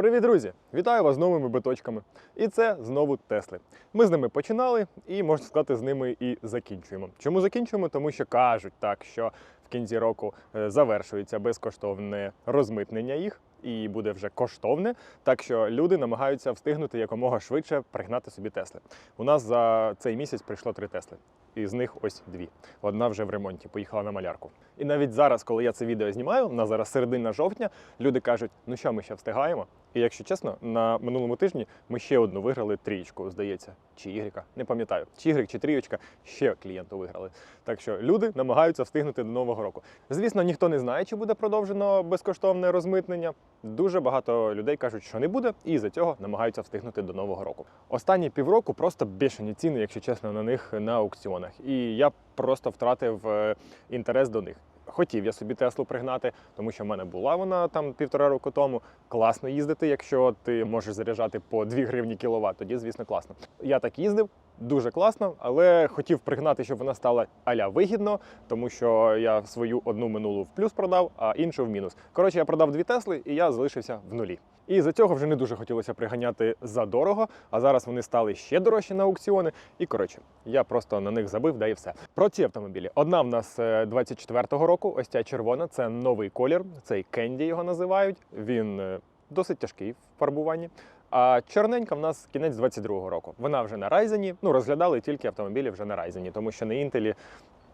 Привіт, друзі! Вітаю вас з новими биточками. І це знову Тесли. Ми з ними починали і можна сказати, з ними і закінчуємо. Чому закінчуємо? Тому що кажуть так, що в кінці року е, завершується безкоштовне розмитнення їх. І буде вже коштовне, так що люди намагаються встигнути якомога швидше пригнати собі Тесли. У нас за цей місяць прийшло три Тесли. Із них ось дві. Одна вже в ремонті, поїхала на малярку. І навіть зараз, коли я це відео знімаю, на зараз середина жовтня, люди кажуть, ну що, ми ще встигаємо. І якщо чесно, на минулому тижні ми ще одну виграли трієчку, здається, чи ігріка, не пам'ятаю, чи ігрик, чи трієчка, ще клієнту виграли. Так що люди намагаються встигнути до нового року. Звісно, ніхто не знає, чи буде продовжено безкоштовне розмитнення. Дуже багато людей кажуть, що не буде, і за цього намагаються встигнути до нового року. Останні півроку просто бешені ціни, якщо чесно, на них на аукціонах. І я просто втратив е, інтерес до них. Хотів я собі Теслу пригнати, тому що в мене була вона там півтора року тому. Класно їздити, якщо ти можеш заряджати по 2 гривні кіловат, тоді, звісно, класно. Я так їздив, дуже класно, але хотів пригнати, щоб вона стала аля вигідно, тому що я свою одну минулу в плюс продав, а іншу в мінус. Коротше, я продав дві Тесли і я залишився в нулі. І за цього вже не дуже хотілося приганяти за дорого, а зараз вони стали ще дорожчі на аукціони. І коротше, я просто на них забив, да і все. Про ці автомобілі. Одна в нас е, 24-го року, ось ця червона, це новий колір, цей Кенді його називають. Він е, досить тяжкий в фарбуванні. А чорненька в нас кінець 22-го року. Вона вже на Райзені. Ну, розглядали тільки автомобілі вже на Райзені, тому що на інтелі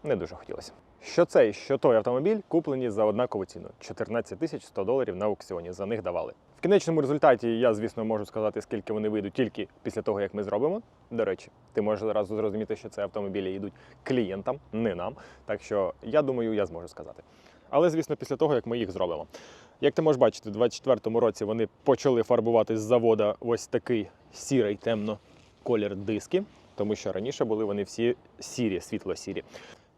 не дуже хотілося. Що цей, що той автомобіль куплені за однакову ціну 14 тисяч 100 доларів на аукціоні. За них давали. В кінечному результаті я, звісно, можу сказати, скільки вони вийдуть тільки після того, як ми зробимо. До речі, ти можеш зразу зрозуміти, що це автомобілі йдуть клієнтам, не нам. Так що я думаю, я зможу сказати. Але, звісно, після того, як ми їх зробимо. Як ти можеш бачити, у 2024 році вони почали фарбувати з завода ось такий сірий темно колір диски, тому що раніше були вони всі сірі, світло-сірі.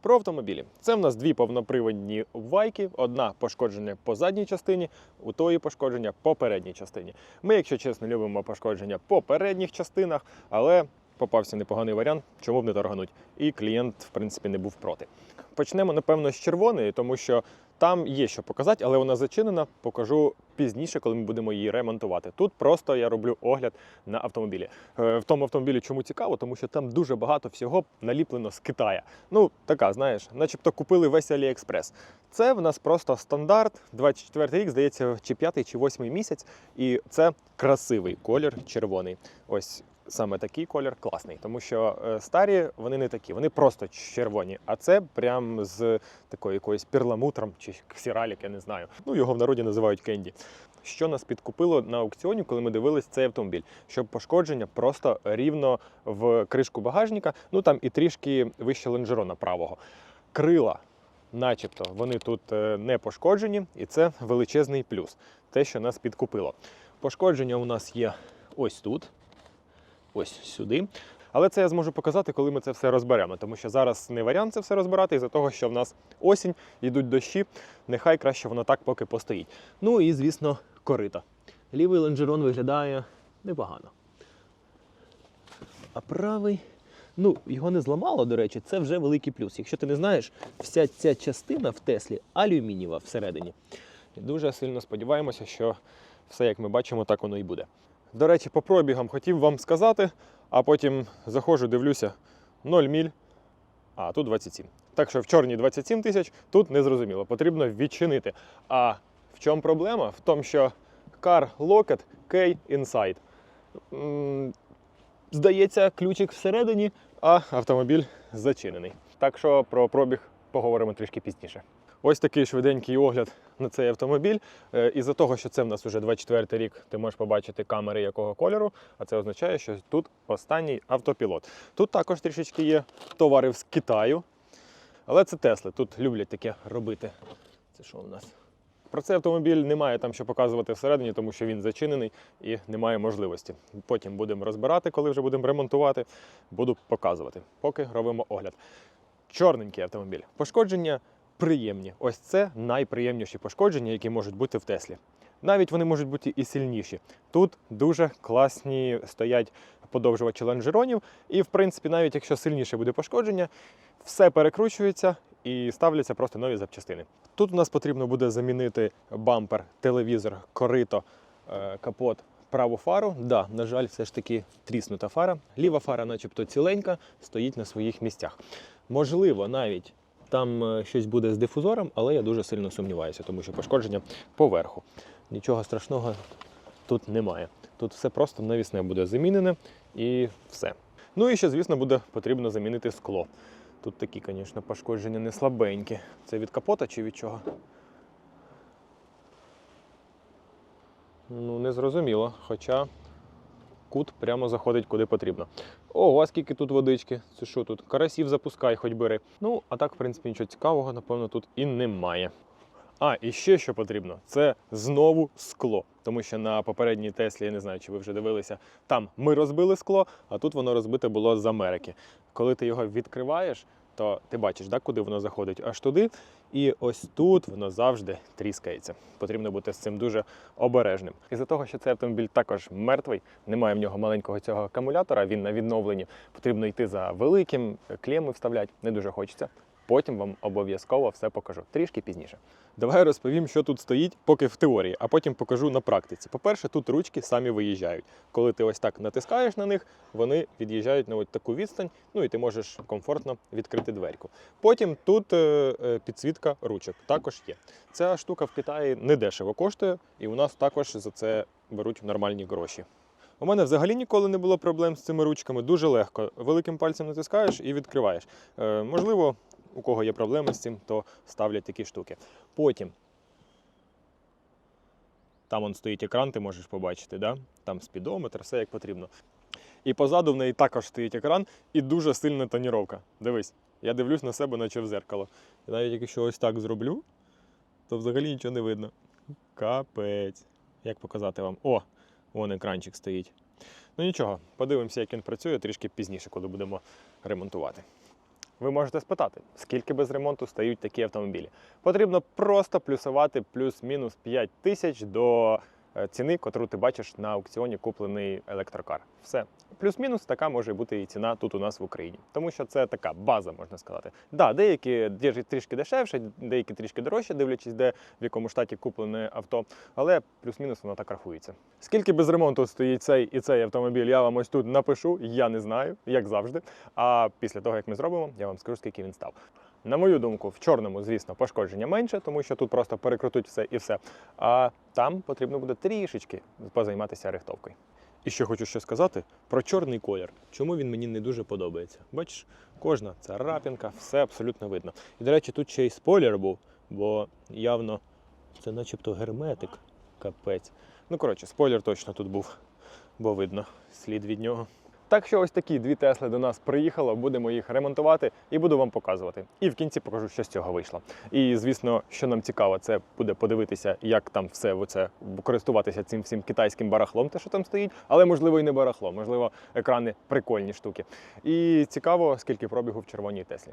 Про автомобілі. Це в нас дві повноприводні вайки, одна пошкодження по задній частині, у тої пошкодження по передній частині. Ми, якщо чесно, любимо пошкодження по передніх частинах, але попався непоганий варіант, чому б не торгануть. І клієнт, в принципі, не був проти. Почнемо, напевно, з червоної, тому що там є що показати, але вона зачинена. Покажу пізніше, коли ми будемо її ремонтувати. Тут просто я роблю огляд на автомобілі. Е, В тому автомобілі чому цікаво, тому що там дуже багато всього наліплено з Китая. Ну, така, знаєш, начебто купили весь Аліекспрес. Це в нас просто стандарт. 24 рік, здається, чи 5 чи 8 місяць. І це красивий колір червоний. Ось саме такий колір класний, тому що е, старі вони не такі, вони просто червоні. А це прям з такою якоюсь перламутром чи ксіралік, я не знаю. Ну його в народі називають кенді. Що нас підкупило на аукціоні, коли ми дивились цей автомобіль? Щоб пошкодження просто рівно в кришку багажника, ну там і трішки вище лонжерона правого. Крила, начебто, вони тут е, не пошкоджені, і це величезний плюс. Те, що нас підкупило. Пошкодження у нас є ось тут, ось сюди. Але це я зможу показати, коли ми це все розберемо, тому що зараз не варіант це все розбирати, із-за того, що в нас осінь, йдуть дощі, нехай краще воно так поки постоїть. Ну і, звісно, корита. Лівий лонжерон виглядає непогано. А правий, ну, його не зламало, до речі, це вже великий плюс. Якщо ти не знаєш, вся ця частина в Теслі алюмінієва всередині. Дуже сильно сподіваємося, що все, як ми бачимо, так воно і буде. До речі, по пробігам хотів вам сказати, а потім заходжу, дивлюся 0 міль, а тут 27. Так що в чорній 27 тисяч, тут не зрозуміло, потрібно відчинити. А в чому проблема? В тому, що Car Locket Key Inside. Здається, ключик всередині, а автомобіль зачинений. Так що про пробіг поговоримо трішки пізніше. Ось такий швиденький огляд на цей автомобіль. Е, Із-за того, що це в нас вже 24-й рік, ти можеш побачити камери якого кольору, а це означає, що тут останній автопілот. Тут також трішечки є товарів з Китаю, але це Тесли. Тут люблять таке робити. Це що у нас? Про цей автомобіль немає там що показувати всередині, тому що він зачинений і немає можливості. Потім будемо розбирати, коли вже будемо ремонтувати. Буду показувати. Поки робимо огляд. Чорненький автомобіль. Пошкодження приємні. Ось це найприємніші пошкодження, які можуть бути в Теслі. Навіть вони можуть бути і сильніші. Тут дуже класні стоять подовжувачі лонжеронів, і в принципі, навіть якщо сильніше буде пошкодження, все перекручується і ставляться просто нові запчастини. Тут у нас потрібно буде замінити бампер, телевізор, корито, е, капот праву фару. Да, на жаль, все ж таки тріснута фара. Ліва фара, начебто ціленька, стоїть на своїх місцях. Можливо, навіть там е, щось буде з дифузором, але я дуже сильно сумніваюся, тому що пошкодження поверху. Нічого страшного тут немає. Тут все просто навісне буде замінене і все. Ну і ще, звісно, буде потрібно замінити скло. Тут такі, звісно, пошкодження не слабенькі. Це від капота чи від чого? Ну, не зрозуміло. Хоча кут прямо заходить куди потрібно. Ого, скільки тут водички. Це що тут? Карасів запускай, хоч бери. Ну, а так, в принципі, нічого цікавого, напевно, тут і немає. А, і ще що потрібно, це знову скло. Тому що на попередній Теслі, я не знаю, чи ви вже дивилися, там ми розбили скло, а тут воно розбите було з Америки. Коли ти його відкриваєш, то ти бачиш, да, куди воно заходить аж туди. І ось тут воно завжди тріскається. Потрібно бути з цим дуже обережним. Із-за того, що цей автомобіль також мертвий, немає в нього маленького цього акумулятора, він на відновленні. Потрібно йти за великим, клеми вставляти, не дуже хочеться. Потім вам обов'язково все покажу трішки пізніше. Давай розповім, що тут стоїть, поки в теорії, а потім покажу на практиці. По-перше, тут ручки самі виїжджають. Коли ти ось так натискаєш на них, вони від'їжджають на ось таку відстань, ну і ти можеш комфортно відкрити дверку. Потім тут е, е, підсвітка ручок також є. Ця штука в Китаї недешево коштує, і у нас також за це беруть нормальні гроші. У мене взагалі ніколи не було проблем з цими ручками. Дуже легко. Великим пальцем натискаєш і відкриваєш. Е, можливо, у кого є проблеми з цим, то ставлять такі штуки. Потім там он стоїть екран, ти можеш побачити, да? там спідометр, все як потрібно. І позаду в неї також стоїть екран і дуже сильна тоніровка. Дивись, я дивлюсь на себе, наче в зеркало. І навіть якщо ось так зроблю, то взагалі нічого не видно. Капець. Як показати вам? О, вон екранчик стоїть. Ну нічого, подивимося, як він працює трішки пізніше, коли будемо ремонтувати. Ви можете спитати, скільки без ремонту стають такі автомобілі. Потрібно просто плюсувати плюс-мінус 5 тисяч до ціни, котру ти бачиш на аукціоні куплений електрокар. Все. Плюс-мінус така може бути і ціна тут у нас в Україні. Тому що це така база, можна сказати. Да, деякі трішки дешевше, деякі трішки дорожче, дивлячись, де в якому штаті куплене авто, але плюс-мінус воно так рахується. Скільки без ремонту стоїть цей і цей автомобіль, я вам ось тут напишу, я не знаю, як завжди. А після того, як ми зробимо, я вам скажу, скільки він став. На мою думку, в чорному, звісно, пошкодження менше, тому що тут просто перекрутуть все і все. А там потрібно буде трішечки позайматися рихтовкою. І ще хочу ще сказати про чорний колір. Чому він мені не дуже подобається? Бачиш, кожна царапінка, все абсолютно видно. І, до речі, тут ще й спойлер був, бо явно це начебто герметик. Капець. Ну, коротше, спойлер точно тут був, бо видно слід від нього. Так що ось такі дві Тесли до нас приїхало, будемо їх ремонтувати і буду вам показувати. І в кінці покажу, що з цього вийшло. І звісно, що нам цікаво, це буде подивитися, як там все оце користуватися цим всім китайським барахлом, те, що там стоїть, але можливо і не барахло, можливо, екрани прикольні штуки. І цікаво, скільки пробігу в червоній Теслі.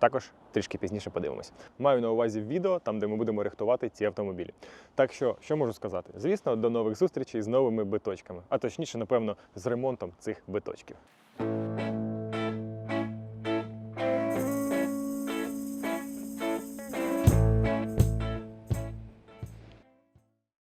Також трішки пізніше подивимось. Маю на увазі відео, там де ми будемо рихтувати ці автомобілі. Так що, що можу сказати? Звісно, до нових зустрічей з новими биточками, а точніше, напевно, з ремонтом цих биточків.